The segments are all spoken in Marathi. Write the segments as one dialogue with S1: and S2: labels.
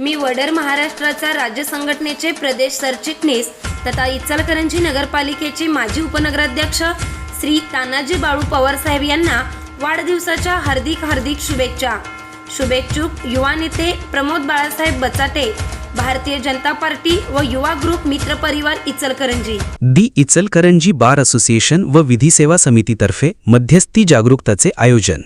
S1: मी वडर महाराष्ट्राचा राज्य संघटनेचे प्रदेश सरचिटणीस तथा इचलकरंजी नगरपालिकेचे माजी उपनगराध्यक्ष श्री तानाजी बाळू पवारसाहेब यांना वाढदिवसाच्या हार्दिक हार्दिक शुभेच्छा. शुभेच्छुक युवा नेते प्रमोद बाळासाहेब बचाटे भारतीय जनता पार्टी व युवा ग्रुप मित्र परिवार Ichalkaranji.
S2: The Ichalkaranji bar association व विधी सेवा समितीतर्फे मध्यस्थी जागरूकताचे आयोजन.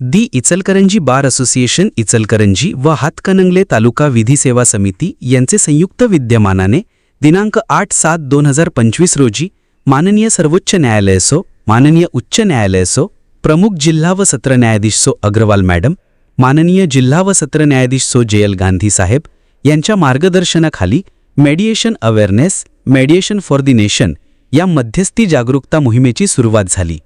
S2: The Ichalkaranji bar association Ichalkaranji व हातकणंगले तालुका विधी सेवा समिती यांचे संयुक्त विद्यमानाने दिनांक आठ सात दोन हजार पंचवीस रोजी माननीय सर्वोच्च न्यायालयसो माननीय उच्च न्यायालयसो प्रमुख जिल्हा व सत्र न्यायाधीश सो अग्रवाल मॅडम माननीय जिल्हा व सत्र न्यायाधीश सो जे एल गांधी साहेब यांच्या मार्गदर्शनाखाली mediation awareness mediation for the nation या मध्यस्थी जागरूकता मोहिमेची सुरुवात झाली.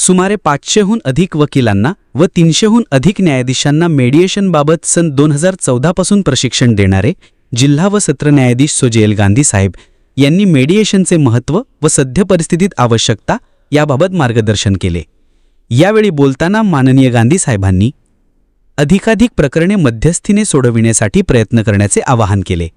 S2: सुमारे पाचशेहून अधिक वकिलांना व तीनशेहून अधिक न्यायाधीशांना मेडिएशनबाबत सन दोन हजार चौदापासून प्रशिक्षण देणारे जिल्हा व सत्र न्यायाधीश सोजेल गांधी साहेब यांनी मेडिएशनचे महत्त्व व सद्य परिस्थितीत आवश्यकता याबाबत मार्गदर्शन केले. यावेळी बोलताना माननीय गांधी साहेबांनी अधिकाधिक प्रकरणे मध्यस्थीने सोडविण्यासाठी प्रयत्न करण्याचे आवाहन केले.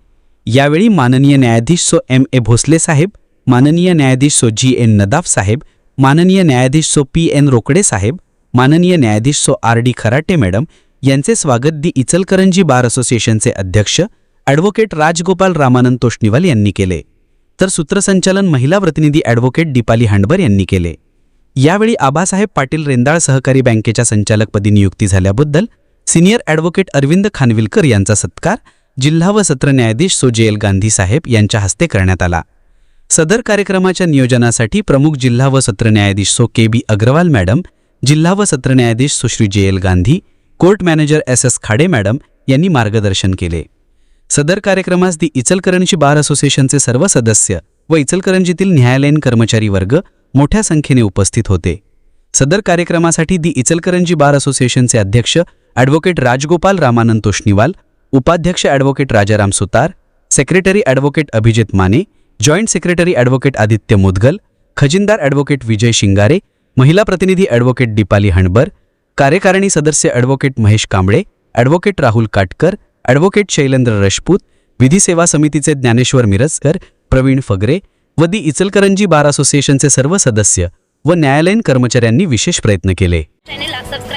S2: यावेळी माननीय न्यायाधीश सो एम ए भोसले साहेब माननीय न्यायाधीश सो जी एन नदाफ साहेब माननीय न्यायाधीश सो पी एन रोकडे साहेब माननीय न्यायाधीश सो आर डी खराटे मॅडम यांचे स्वागत दी इचलकरंजी बार असोसिएशनचे अध्यक्ष ॲडव्होकेट राजगोपाल रामानंद तोष्णीवाल यांनी केले. तर सूत्रसंचालन महिला प्रतिनिधी ॲडव्होकेट दीपाली हांडबर यांनी केले. यावेळी आबासाहेब पाटील रेंदाळ सहकारी बँकेच्या संचालकपदी नियुक्ती झाल्याबद्दल सिनियर ॲडव्होकेट अरविंद खानविलकर यांचा सत्कार जिल्हा व सत्र न्यायाधीश सो जे एल गांधी साहेब यांच्या हस्ते करण्यात आला. सदर कार्यक्रमाच्या नियोजनासाठी प्रमुख जिल्हा व सत्र न्यायाधीश सो के बी अग्रवाल मॅडम जिल्हा व सत्र न्यायाधीश सुश्री J L Gandhi court manager S S Khade madam यांनी मार्गदर्शन केले. सदर कार्यक्रमास दी इचलकरंजी बार असोसिएशनचे सर्व सदस्य व इचलकरंजीतील न्यायालयीन कर्मचारी वर्ग मोठ्या संख्येने उपस्थित होते. सदर कार्यक्रमासाठी दी इचलकरंजी बार असोसिएशनचे अध्यक्ष ॲडव्होकेट राजगोपाल रामानंद तोष्णीवाल उपाध्यक्ष advocate Rajaram Sutar secretary advocate Abhijit Mane joint secretary advocate Aditya Mudgal खजिनदार advocate Vijay Shingare महिला प्रतिनिधी ॲडव्होकेट दीपाली हणबर कार्यकारिणी सदस्य advocate Mahesh Kamble advocate Rahul Katkar advocate Shailendra Rajput विधी सेवा समितीचे ज्ञानेश्वर मिरजकर प्रवीण फगरे व दी इचलकरंजी बार असोसिएशनचे सर्व सदस्य व न्यायालयीन कर्मचाऱ्यांनी विशेष प्रयत्न केले.
S1: सबस्क्राईब